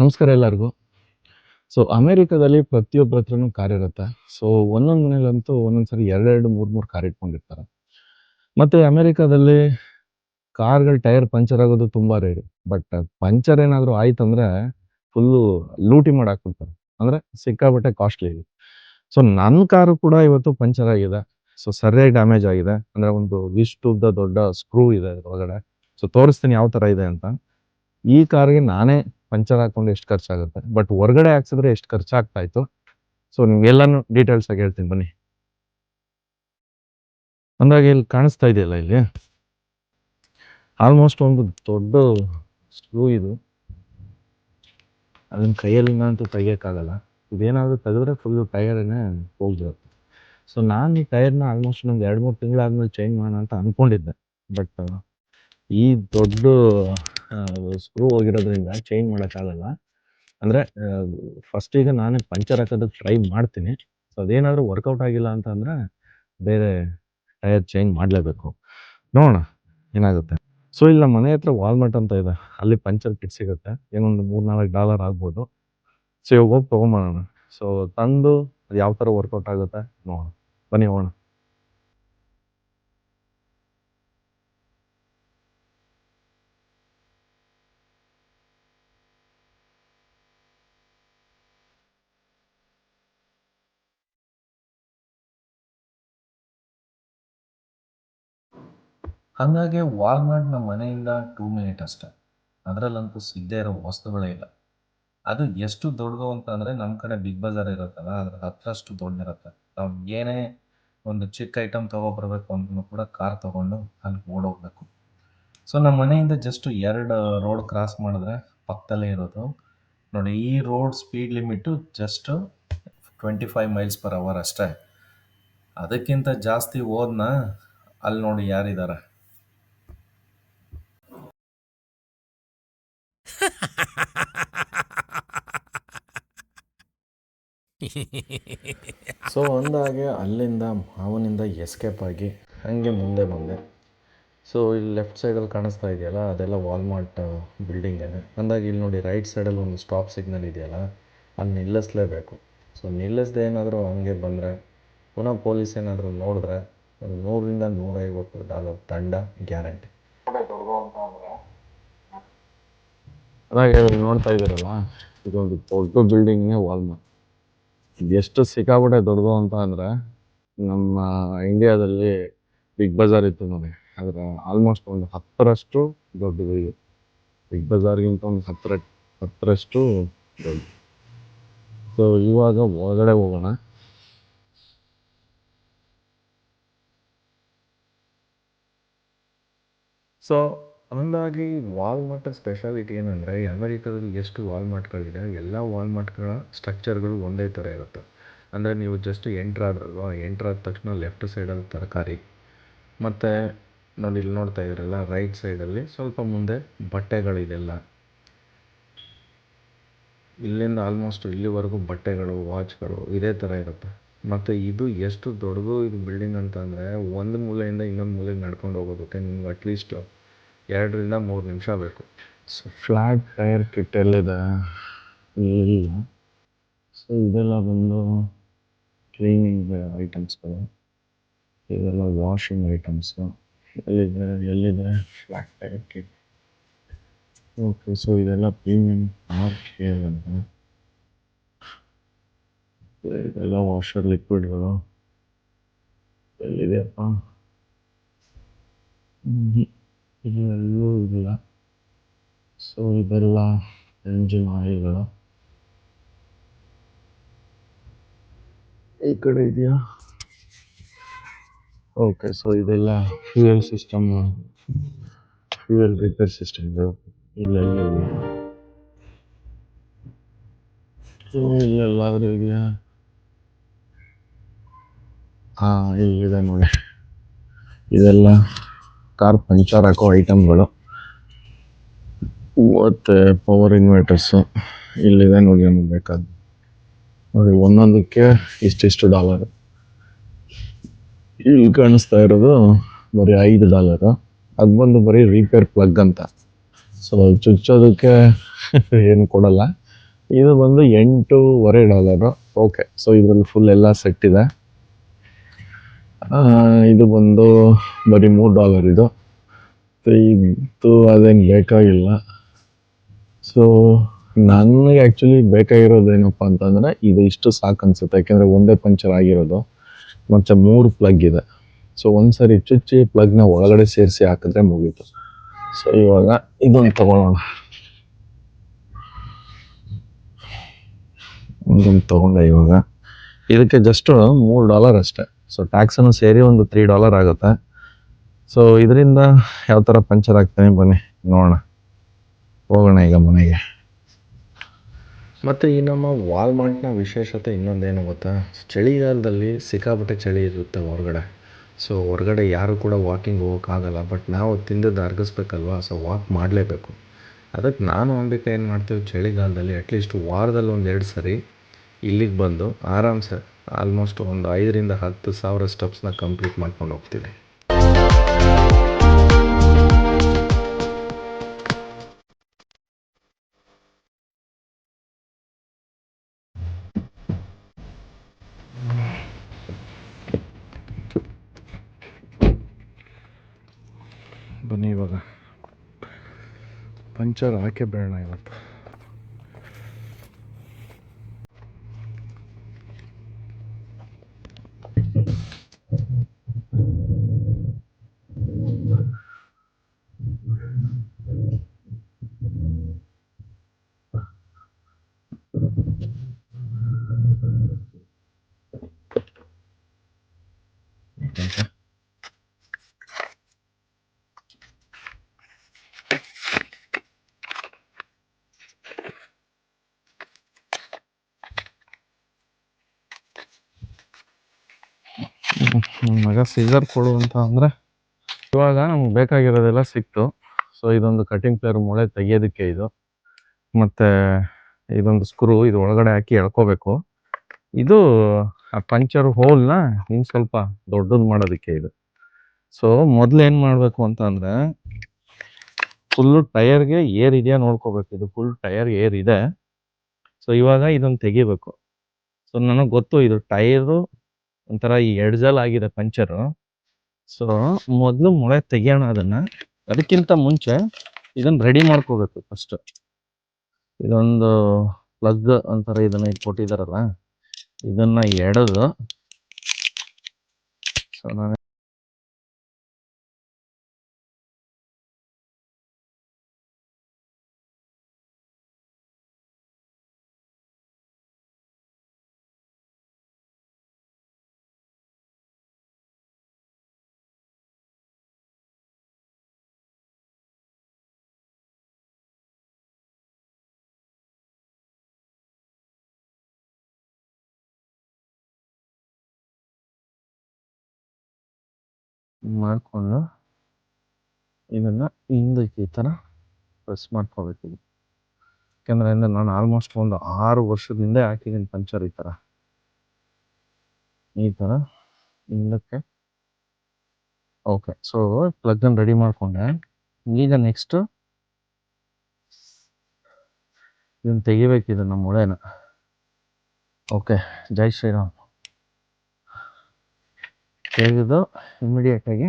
ನಮಸ್ಕಾರ ಎಲ್ಲರಿಗೂ. ಸೊ ಅಮೇರಿಕಾದಲ್ಲಿ ಪ್ರತಿಯೊಬ್ಬರ ಹತ್ರನೂ ಕಾರ್ ಇರುತ್ತೆ. ಸೊ ಒಂದೊಂದು ಮನೇಲಂತೂ ಒಂದೊಂದು ಸರಿ ಎರಡೆರಡು, ಮೂರು ಮೂರು ಕಾರ್ ಇಟ್ಕೊಂಡಿರ್ತಾರೆ. ಮತ್ತೆ ಅಮೇರಿಕಾದಲ್ಲಿ ಕಾರ್ಗಳ ಟೈರ್ ಪಂಚರ್ ಆಗೋದು ತುಂಬಾ ರೇರ್ ಬಟ್ ಪಂಚರ್ ಏನಾದರೂ ಆಯ್ತಂದ್ರೆ ಫುಲ್ಲು ಲೂಟಿ ಮಾಡಿ ಹಾಕ್ಬಿಡ್ತಾರೆ ಅಂದ್ರೆ ಸಿಕ್ಕಾಬಟ್ಟೆ ಕಾಸ್ಟ್ಲಿ ಇದೆ ಸೊ ನನ್ನ ಕಾರು ಕೂಡ ಇವತ್ತು ಪಂಚರ್ ಆಗಿದೆ. ಸೊ ಸರಿಯಾಗಿ ಡ್ಯಾಮೇಜ್ ಆಗಿದೆ. ಅಂದ್ರೆ ಒಂದು ಇಷ್ಟು ಉದ್ದ ದೊಡ್ಡ ಸ್ಕ್ರೂ ಇದೆ ಒಳಗಡೆ ಸೊ ತೋರಿಸ್ತೀನಿ ಯಾವ ತರ ಇದೆ ಅಂತ. ಈ ಕಾರ್ಗೆ ನಾನೇ ಪಂಚರ್ ಹಾಕೊಂಡು ಎಷ್ಟು ಖರ್ಚಾಗುತ್ತೆ? ಬಟ್ ಹೊರಗಡೆ ಹಾಕ್ಸಿದ್ರೆ ಎಷ್ಟು ಖರ್ಚಾಗ್ತಾ ಇತ್ತು? ಸೊ ನಿಮ್ಗೆಲ್ಲಾನು ಡೀಟೇಲ್ಸ್ ಆಗಿ ಹೇಳ್ತೀನಿ, ಬನ್ನಿ. ಅಂದಾಗ ಇಲ್ಲಿ ಕಾಣಿಸ್ತಾ ಇದೆಯಲ್ಲ ಇಲ್ಲಿ? ಆಲ್ಮೋಸ್ಟ್ ಒಂದು ದೊಡ್ಡ ಸ್ಕ್ರೂ ಇದು. ಅದನ್ನ ಕೈಯಲ್ಲಿ ಅಂತೂ ತೆಗಿಯೋಕ್ಕಾಗಲ್ಲ. ಇದೇನಾದರೂ ತೆಗೆದ್ರೆ ಫುಲ್ ಟೈರೇ ಹೋಗ್ಬಿಡುತ್ತೆ. ಸೊ ನಾನು ಈ ಟೈರ್ನ ಆಲ್ಮೋಸ್ಟ್ ಒಂದು ಎರಡು ಮೂರು ತಿಂಗಳಾದ್ಮೇಲೆ ಚೇಂಜ್ ಮಾಡೋಣ ಅಂತ ಅಂದ್ಕೊಂಡಿದ್ದೆ ಬಟ್ ಈ ದೊಡ್ಡ ಸ್ಕ್ರೂ ಹೋಗಿರೋದ್ರಿಂದ ಚೇಂಜ್ ಮಾಡೋಕ್ಕಾಗಲ್ಲ. ಅಂದರೆ ಫಸ್ಟ್ ಈಗ ನಾನೇ ಪಂಚರ್ ಹಾಕೋದಕ್ಕೆ ಟ್ರೈ ಮಾಡ್ತೀನಿ. ಸೊ ಅದೇನಾದರೂ ವರ್ಕೌಟ್ ಆಗಿಲ್ಲ ಅಂತ ಬೇರೆ ಟೈರ್ ಚೇಂಜ್ ಮಾಡಲೇಬೇಕು. ನೋಡೋಣ, ಏನಾಗುತ್ತೆ. ಸೊ ಇಲ್ಲಿ ನಮ್ಮ ಮನೆ ಹತ್ರ ವಾಲ್ಮಾರ್ಟ್ ಅಂತ ಇದೆ. ಅಲ್ಲಿ ಪಂಚರ್ ಕಿಟ್ ಸಿಗುತ್ತೆ. ಏನೊಂದು ಮೂರು ನಾಲ್ಕು ಡಾಲರ್ ಆಗ್ಬೋದು. ಸೊ ಇವಾಗ ಹೋಗಿ ತೊಗೊಂಬರೋಣ. ಸೊ ತಂದು ಅದು ಯಾವ ಥರ ವರ್ಕೌಟ್ ಆಗುತ್ತೆ ನೋಡೋಣ. ಬನ್ನಿ ಹೋಗೋಣ. ಹಾಗಾಗಿ ವಾಲ್ಮಾರ್ಟ್ ನಮ್ಮ ಮನೆಯಿಂದ ಟೂ ಮಿನಿಟ್ ಅಷ್ಟೇ. ಅದರಲ್ಲಂತೂ ಸಿಗದೆ ಇರೋ ವಸ್ತುಗಳೇ ಇಲ್ಲ. ಅದು ಎಷ್ಟು ದೊಡ್ಡದು ಅಂತಂದರೆ ನಮ್ಮ ಕಡೆ ಬಿಗ್ ಬಜಾರ್ ಇರುತ್ತಲ್ಲ, ಅದ್ರ ಹತ್ರಷ್ಟು ದೊಡ್ಡದಿರುತ್ತೆ ನಾವು ಏನೇ ಒಂದು ಚಿಕ್ಕ ಐಟಮ್ ತೊಗೊಬರ್ಬೇಕು ಅಂದ್ರೂ ಕೂಡ ಕಾರ್ ತೊಗೊಂಡು ಅಲ್ಲಿ ಓಡೋಗ್ಬೇಕು. ಸೊ ನಮ್ಮ ಮನೆಯಿಂದ ಜಸ್ಟ್ ಎರಡು ರೋಡ್ ಕ್ರಾಸ್ ಮಾಡಿದ್ರೆ ಪಕ್ಕದಲ್ಲೇ ಇರೋದು. ನೋಡಿ, ಈ road speed limit just twenty five miles per hour ಅಷ್ಟೇ. ಅದಕ್ಕಿಂತ ಜಾಸ್ತಿ ಹೋದ್ನ ಅಲ್ಲಿ ನೋಡಿ ಯಾರಿದ್ದಾರೆ. ಸೊ ಅಂದಾಗೆ ಅಲ್ಲಿಂದ ಮಾವನಿಂದ ಎಸ್ಕೇಪ್ ಆಗಿ ಹಾಗೆ ಮುಂದೆ ಬಂದೆ. ಸೊ ಇಲ್ಲಿ ಲೆಫ್ಟ್ ಸೈಡಲ್ಲಿ ಕಾಣಿಸ್ತಾ ಇದೆಯಲ್ಲ ಅದೆಲ್ಲ ವಾಲ್ಮಾರ್ಟ್ ಬಿಲ್ಡಿಂಗ್ ಇದೆ ಅಂದಾಗ ಇಲ್ಲಿ ನೋಡಿ ರೈಟ್ ಸೈಡಲ್ಲಿ ಒಂದು ಸ್ಟಾಪ್ ಸಿಗ್ನಲ್ ಇದೆಯಲ್ಲ ಅಲ್ಲಿ ನಿಲ್ಲಿಸ್ಲೇಬೇಕು. ಸೊ ನಿಲ್ಲಿಸ್ದೆ ಏನಾದರೂ ಹಂಗೆ ಬಂದರೆ ಪುನಃ ಪೊಲೀಸ್ ಏನಾದರೂ ನೋಡಿದ್ರೆ ಒಂದು ನೂರರಿಂದ ನೂರೈವತ್ತು ಡಾಲರ್ ದಂಡ ಗ್ಯಾರಂಟಿ ಅದಾಗ ನೋಡ್ತಾ ಇದ್ದೀರಲ್ಲ ಇದೊಂದು ದೊಡ್ಡ ಬಿಲ್ಡಿಂಗ್ ವಾಲ್ಮಾರ್ಟ್ ಎಷ್ಟು ಸಿಕ್ಕಾಪಟ್ಟೆ ದೊಡ್ಡದು ಅಂತ ಅಂದರೆ ನಮ್ಮ ಇಂಡಿಯಾದಲ್ಲಿ ಬಿಗ್ ಬಜಾರ್ ಇತ್ತು ನೋಡಿ. ಅದರ ಆಲ್ಮೋಸ್ಟ್ ಒಂದು ಹತ್ತರಷ್ಟು ದೊಡ್ಡದು ಇದು ಬಿಗ್ ಬಜಾರ್ಗಿಂತ ಒಂದು ಹತ್ತರ, ಹತ್ತರಷ್ಟು ದೊಡ್ಡದು ಸೊ ಇವಾಗ ಒಳಗಡೆ ಹೋಗೋಣ. ಸೊ ಹಂಗಾಗಿ ವಾಲ್ಮಾರ್ಟ್ ಸ್ಪೆಷಾಲಿಟಿ ಏನಂದರೆ ಅಮೆರಿಕದಲ್ಲಿ ಎಷ್ಟು ವಾಲ್ಮಾರ್ಟ್ಗಳಿದೆ, ಎಲ್ಲ ವಾಲ್ಮಾರ್ಟ್ಗಳ ಸ್ಟ್ರಕ್ಚರ್ಗಳು ಒಂದೇ ಥರ ಇರುತ್ತೆ. ಅಂದರೆ ನೀವು ಜಸ್ಟ್ ಎಂಟ್ರ್ ಆದ್ರಲ್ವಾ ಎಂಟ್ರ್ ಆದ ತಕ್ಷಣ ಲೆಫ್ಟ್ ಸೈಡಲ್ಲಿ ತರಕಾರಿ, ಮತ್ತು ನಾವು ಇಲ್ಲಿ ನೋಡ್ತಾ ಇದ್ದೀರಲ್ಲ ರೈಟ್ ಸೈಡಲ್ಲಿ ಸ್ವಲ್ಪ ಮುಂದೆ ಬಟ್ಟೆಗಳಿದೆಲ್ಲ. ಇಲ್ಲಿಂದ ಆಲ್ಮೋಸ್ಟ್ ಇಲ್ಲಿವರೆಗೂ ಬಟ್ಟೆಗಳು, ವಾಚ್ಗಳು ಇದೇ ಥರ ಇರುತ್ತೆ. ಮತ್ತು ಇದು ಎಷ್ಟು ದೊಡ್ಡದು ಇದು ಬಿಲ್ಡಿಂಗ್ ಅಂತ ಅಂದರೆ, ಒಂದು ಮೂಲೆಯಿಂದ ಇನ್ನೊಂದು ಮೂಲೆಗೆ ನಡ್ಕೊಂಡು ಹೋಗೋದಕ್ಕೆ ನಿಮ್ಗೆ ಅಟ್ಲೀಸ್ಟ್ ಎರಡರಿಂದ ಮೂರು ನಿಮಿಷ ಬೇಕು. ಸೊ ಫ್ಲ್ಯಾಟ್ ಟೈರ್ ಕಿಟ್ ಎಲ್ಲಿದೆ? ಇಲ್ಲ. ಸೊ ಇದೆಲ್ಲ ಬಂದು ಕ್ಲೀನಿಂಗ್ ಐಟಮ್ಸ್ಗಳು ಇದೆಲ್ಲ ವಾಷಿಂಗ್ ಐಟಮ್ಸು ಎಲ್ಲಿದೆ? ಎಲ್ಲಿದೆ? Flat tyre kit okay so ಇದೆಲ್ಲ ಪ್ರೀಮಿಯಂ ಆರ್ ಕೇರ್ ಇದೆಲ್ಲ ವಾಷರ್ ಲಿಕ್ವಿಡ್ಗಳು ಎಲ್ಲಿದೆಯಪ್ಪ ಹ್ಮ್. ಇದೆಲ್ಲೂ ಇಲ್ಲ ಸೊ ಇವೆಲ್ಲ ಎಂಜಿನ್ ಆಯಿಲ್ಗಳು ಈ ಕಡೆ ಇದೆಯಾ? ಓಕೆ ಸೊ ಇದೆಲ್ಲ fuel system fuel repair system ಇಲ್ಲ ಇಲ್ಲೆಲ್ಲಾದ್ರೂ ಇದೆಯಾ? ಹಾಂ ಇಲ್ಲಿದೆ ನೋಡಿ. ಇದೆಲ್ಲ ಕಾರ್ ಪಂಚರ್ ಹಾಕೋ ಐಟಮ್ಗಳು. ಮತ್ತು ಪವರ್ ಇನ್ವರ್ಟರ್ಸು ಇಲ್ಲಿದೆ ನೋಡಿ ನಮಗೆ ಬೇಕಾದ ನೋಡಿ, ಒಂದೊಂದಕ್ಕೆ ಇಷ್ಟಿಷ್ಟು ಡಾಲರ್ ಇಲ್ಲಿ ಕಾಣಿಸ್ತಾ ಇರೋದು ಬರೀ ಐದು ಡಾಲರು ಅದು ಬಂದು ಬರೀ ರಿಪೇರ್ ಪ್ಲಗ್ ಅಂತ. ಸೊ ಚುಚ್ಚೋದಕ್ಕೆ ಏನು ಕೊಡಲ್ಲ. ಇದು ಬಂದು ಎಂಟೂವರೆ ಡಾಲರು ಓಕೆ ಸೊ ಇದರಲ್ಲಿ ಫುಲ್ ಎಲ್ಲ ಸೆಟ್ ಇದೆ. ಇದು ಬಂದು ಬರೀ ಮೂರು ಡಾಲರ್ ಇದು. ಇದು ಅದೇನು ಬೇಕಾಗಿಲ್ಲ. ಸೊ ನನಗೆ ಆ್ಯಕ್ಚುಲಿ ಬೇಕಾಗಿರೋದು ಏನಪ್ಪ ಅಂತಂದರೆ ಇದು ಇಷ್ಟು ಸಾಕು ಅನಿಸುತ್ತೆ. ಯಾಕೆಂದರೆ ಒಂದೇ ಪಂಚರ್ ಆಗಿರೋದು. ಮತ್ತು ಮೂರು ಪ್ಲಗ್ ಇದೆ. ಸೊ ಒಂದ್ಸರಿ ಚುಚ್ಚಿ ಪ್ಲಗ್ನ ಒಳಗಡೆ ಸೇರಿಸಿ ಹಾಕಿದ್ರೆ ಮುಗೀತು. ಸೊ ಇವಾಗ ಇದೊಂದು ತಗೊಳ್ಳೋಣ ಇದೊಂದು ತಗೊಂಡೆ ಇವಾಗ. ಇದಕ್ಕೆ ಜಸ್ಟ್ ಮೂರು ಡಾಲರ್ ಅಷ್ಟೇ. ಸೊ ಟ್ಯಾಕ್ಸನ್ನು ಸೇರಿ ಒಂದು ತ್ರೀ ಡಾಲರ್ ಆಗುತ್ತೆ. ಸೊ ಇದರಿಂದ ಯಾವ ಥರ ಪಂಚರ್ ಆಗ್ತಾನೆ ಬನ್ನಿ, ನೋಡೋಣ. ಹೋಗೋಣ ಈಗ ಮನೆಗೆ. ಮತ್ತು ಈ ನಮ್ಮ ವಾಲ್ಮಾರ್ಟ್ನ ವಿಶೇಷತೆ ಇನ್ನೊಂದೇನು ಗೊತ್ತಾ? ಚಳಿಗಾಲದಲ್ಲಿ ಸಿಕ್ಕಾಪಟ್ಟೆ ಚಳಿ ಇರುತ್ತೆ ಹೊರಗಡೆ. ಸೊ ಹೊರಗಡೆ ಯಾರು ಕೂಡ ವಾಕಿಂಗ್ ಹೋಗೋಕ್ಕಾಗಲ್ಲ ಬಟ್ ನಾವು ತಿಂದದ್ದು ಅರ್ಗಿಸ್ಬೇಕಲ್ವಾ? ಸೊ ವಾಕ್ ಮಾಡಲೇಬೇಕು. ಅದಕ್ಕೆ ನಾನು ಅಂಬಿಕೆ ಏನು ಮಾಡ್ತೀವಿ, ಚಳಿಗಾಲದಲ್ಲಿ ಅಟ್ಲೀಸ್ಟ್ ವಾರದಲ್ಲಿ ಒಂದು ಎರಡು ಸರಿ ಇಲ್ಲಿಗೆ ಬಂದು ಆರಾಮ್ಸೆ ಆಲ್ಮೋಸ್ಟ್ ಒಂದು ಐದರಿಂದ ಹತ್ತು ಸಾವಿರ ಸ್ಟೆಪ್ಸ್ನ ಕಂಪ್ಲೀಟ್ ಮಾಡ್ಕೊಂಡು ಹೋಗ್ತೀವಿ. ಬನ್ನಿ ಇವಾಗ. ಪಂಚರ್ ಹಾಕೇ ಬೇಡ ಇವತ್ತು. ಮಗ ಸೀಸರ್ ಕೊಡು ಅಂತ ಅಂದರೆ ಇವಾಗ ನಮ್ಗೆ ಬೇಕಾಗಿರೋದೆಲ್ಲ ಸಿಕ್ತು. ಸೊ ಇದೊಂದು ಕಟಿಂಗ್ ಪ್ಲೇರ್ ಮೊಳೆ ತೆಗಿಯೋದಕ್ಕೆ ಇದು. ಮತ್ತು ಇದೊಂದು ಸ್ಕ್ರೂ ಇದು ಒಳಗಡೆ ಹಾಕಿ ಎಳ್ಕೋಬೇಕು. ಇದು ಆ ಪಂಚರ್ ಹೋಲ್ನ ಇನ್ನು ಸ್ವಲ್ಪ ದೊಡ್ಡದು ಮಾಡೋದಕ್ಕೆ ಇದು. ಸೊ ಮೊದಲು ಏನು ಮಾಡಬೇಕು ಅಂತ ಅಂದರೆ ಫುಲ್ಲು ಟಯರ್ಗೆ ಏರ್ ಇದೆಯಾ ನೋಡ್ಕೋಬೇಕು. ಇದು ಫುಲ್ ಟಯರ್ ಏರ್ ಇದೆ. ಸೊ ಇವಾಗ ಇದೊಂದು ತೆಗಿಬೇಕು. ಸೊ ನನಗೆ ಗೊತ್ತು ಇದು ಟೈರು ಒಂಥರ ಈ ಎಡ್ಜಲ್ ಆಗಿದೆ ಪಂಚರು. ಸೊ ಮೊದಲು ಮೊಳೆ ತೆಗಿಯೋಣ ಅದನ್ನ. ಅದಕ್ಕಿಂತ ಮುಂಚೆ ಇದನ್ನ ರೆಡಿ ಮಾಡ್ಕೋಬೇಕು ಫಸ್ಟ್ ಇದೊಂದು ಪ್ಲಗ್ ಇದನ್ನ ಇಟ್ ಕೊಟ್ಟಿದಾರಲ್ಲ, ಇದನ್ನ ಎಡದು ಸೊ ನಾನು ಮಾಡ್ಕೊಂಡು ಇದನ್ನು ಹಿಂದಕ್ಕೆ ಈ ಥರ ಪ್ರೆಸ್ ಮಾಡ್ಕೋಬೇಕು ಯಾಕೆಂದ್ರೆ ಅಂದರೆ ನಾನು ಆಲ್ಮೋಸ್ಟ್ ಒಂದು ಆರು ವರ್ಷದಿಂದ ಹಾಕಿದ್ದೀನಿ ಪಂಚರ್ ಈ ಥರ. ಈ ಥರ ಹಿಂದಕ್ಕೆ. ಓಕೆ ಸೊ ಪ್ಲಗ್ಗನ್ನು ರೆಡಿ ಮಾಡಿಕೊಂಡೆ. ಈಗ ನೆಕ್ಸ್ಟು ಇದನ್ನು ತೆಗಿಬೇಕಿದೆ ನಮ್ಮ ಮೊಳೆನ. ಓಕೆ ಜೈ ಶ್ರೀರಾಮ್. ತೆಗೆದು ಇಮಿಡಿಯೇಟಾಗಿ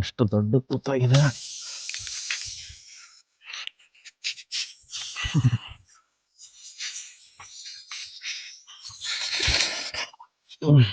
ಎಷ್ಟು ದೊಡ್ಡ ಕೂತಾಗಿದೆ. Mm.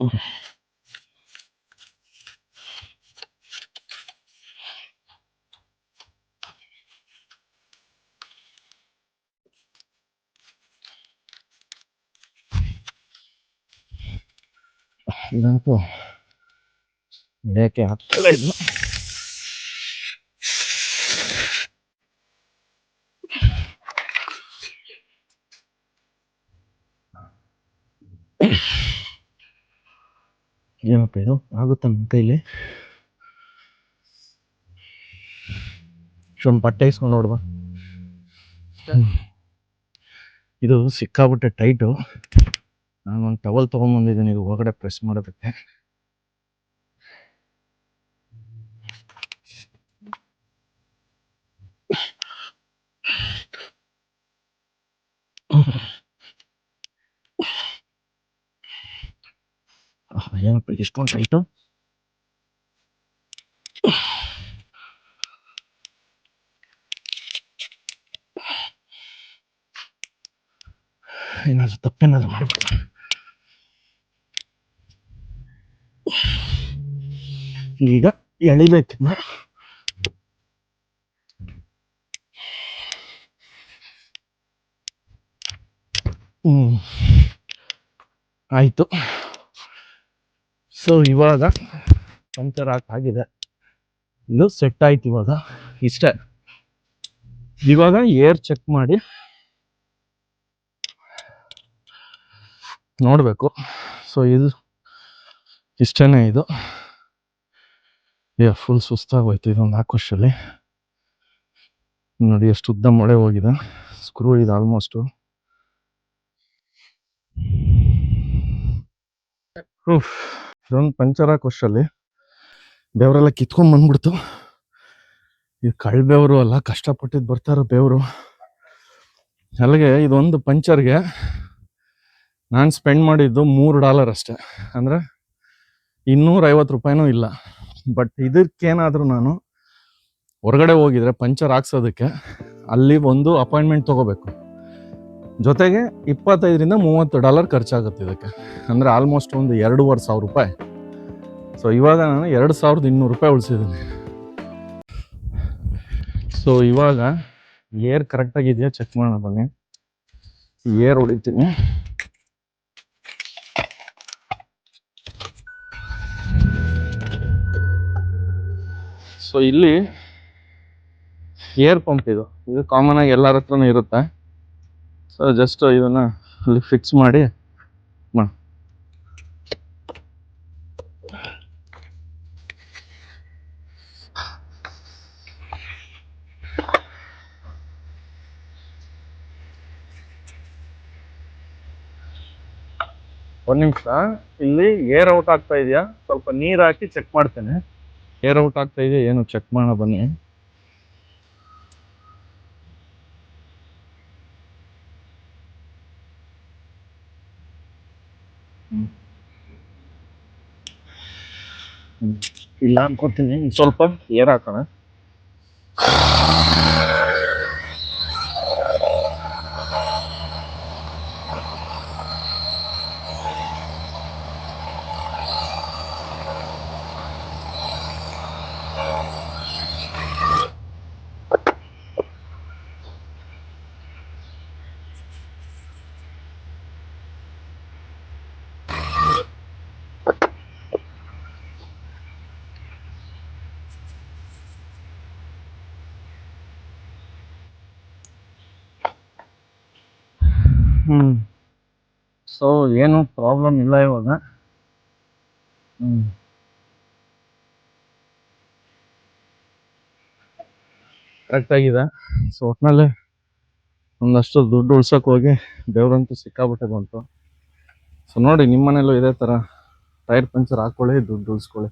Mm. 이런 또 내게 앞에 ಏನಪ್ಪ ಇದು ಆಗುತ್ತಾ ನನ್ನ ಕೈಲಿ ಒಂದು ಬಟ್ಟೆ ಇಸ್ಕೊಂಡು ನೋಡುವ ಇದು ಸಿಕ್ಕಾಬಿಟ್ಟೆ ಟೈಟು ನಾನು ಒಂದು ಟವಲ್ ತೊಗೊಂಬಂದಿದ್ದೀನಿ ಇದು ಹೊರಗಡೆ ಪ್ರೆಸ್ ಮಾಡೋದಕ್ಕೆ ಆಹ್, ಏನಪ್ಪ ಇಷ್ಟೊಂದು ಟೈಟು ಏನಾದ್ರು ತಪ್ಪೇನಾದ್ರು ಮಾಡ್ಬಿಟ್ಟು ಈಗ ಎಳಿಬೇಕಿನ್ನ ಹ್ಮ್ ಆಯ್ತು ಸೊ ಇವಾಗ ಪಂಚರ್ ಆಗಿದೆ. ಇದು ಸೆಟ್ ಆಯ್ತು ಇವಾಗ. ಇಷ್ಟೇ. ಇವಾಗ ಏರ್ ಚೆಕ್ ಮಾಡಿ ನೋಡಬೇಕು. ಸೊ ಇದು ಇಷ್ಟೇ ಇದು. ಏ ಫುಲ್ ಸುಸ್ತಾಗೋಯ್ತು ಇದೊಂದು ನಾಲ್ಕು ವರ್ಷದಲ್ಲಿ. ನೋಡಿ, ಎಷ್ಟು ಉದ್ದ ಮೊಳೆ ಹೋಗಿದೆ. ಸ್ಕ್ರೂ ಇದೆ ಆಲ್ಮೋಸ್ಟು ಇದೊಂದು ಪಂಚರ್ ಹಾಕೋ ಬೆವರೆಲ್ಲ ಕಿತ್ಕೊಂಡ್ ಬಂದ್ಬಿಡ್ತು. ಇದು ಕಳ್ ಬೆವರು ಅಲ್ಲ ಕಷ್ಟಪಟ್ಟಿದ್ದು ಬರ್ತಾರೋ ಬೆವರು. ಅಲ್ಲಿಗೆ ಇದೊಂದು ಪಂಚರ್ಗೆ ನಾನು ಸ್ಪೆಂಡ್ ಮಾಡಿದ್ದು ಮೂರು ಡಾಲರ್ ಅಷ್ಟೇ. ಅಂದರೆ ಇನ್ನೂರೈವತ್ತು ರೂಪಾಯಿನೂ ಇಲ್ಲ. ಬಟ್ ಇದಕ್ಕೇನಾದರೂ ನಾನು ಹೊರಗಡೆ ಹೋಗಿದ್ರೆ ಪಂಚರ್ ಹಾಕ್ಸೋದಕ್ಕೆ ಅಲ್ಲಿ ಒಂದು ಅಪಾಯಿಂಟ್ಮೆಂಟ್ ತೊಗೋಬೇಕು. ಜೊತೆಗೆ ಇಪ್ಪತ್ತೈದರಿಂದ ಮೂವತ್ತು ಡಾಲರ್ ಖರ್ಚಾಗುತ್ತೆ ಇದಕ್ಕೆ. ಅಂದರೆ ಆಲ್ಮೋಸ್ಟ್ ಒಂದು ಎರಡೂವರೆ ಸಾವಿರ ರೂಪಾಯಿ. ಸೊ ಇವಾಗ ನಾನು ಎರಡು ಸಾವಿರದ ಇನ್ನೂರು ರೂಪಾಯಿ ಉಳಿಸಿದ್ದೀನಿ. ಸೊ ಇವಾಗ ಏರ್ ಕರೆಕ್ಟಾಗಿದೆಯಾ ಚೆಕ್ ಮಾಡೋಣ ಬನ್ನಿ. ಏರ್ ಹೊಡಿತೀನಿ. ಸೊ ಇಲ್ಲಿ ಏರ್ ಪಂಪ್ ಇದು. ಇದು ಕಾಮನ್ ಆಗಿ ಎಲ್ಲರ ಹತ್ರನೂ ಇರುತ್ತೆ. ಸೊ ಜಸ್ಟ್ ಇದನ್ನ ಅಲ್ಲಿ ಫಿಕ್ಸ್ ಮಾಡಿ ಮಾ ಒಂದ್ ನಿಮಿಷ. ಇಲ್ಲಿ ಏರ್ ಔಟ್ ಆಗ್ತಾ ಇದೆಯಾ? ಸ್ವಲ್ಪ ನೀರ್ ಹಾಕಿ ಚೆಕ್ ಮಾಡ್ತೇನೆ. ಏರ್ ಔಟ್ ಆಗ್ತಾ ಇದೆಯಾ? ಏನು ಚೆಕ್ ಮಾಡೋ ಬನ್ನಿ. ಇಲ್ಲ ಅನ್ಕೋತೀನಿ. ಸ್ವಲ್ಪ ಏರ್ ಹಾಕೋಣ? ಸೊ ಏನು ಪ್ರಾಬ್ಲಮ್ ಇಲ್ಲ ಇವಾಗ. ಹ್ಞೂ ಕರೆಕ್ಟ್ ಆಗಿದೆ. ಸೊ ಒಟ್ನಲ್ಲಿ ಒಂದಷ್ಟು ದುಡ್ಡು ಉಳ್ಸೋಕೆ ಹೋಗಿ ದೇವ್ರಂತೂ ಸಿಕ್ಕಾಬಿಟ್ಟೆ ಬಂತು. ಸೊ ನೋಡಿ ನಿಮ್ಮ ಮನೇಲೂ ಇದೇ ಥರ ಟೈರ್ ಪಂಚರ್ ಹಾಕ್ಕೊಳ್ಳಿ ದುಡ್ಡು ಉಳಿಸ್ಕೊಳ್ಳಿ.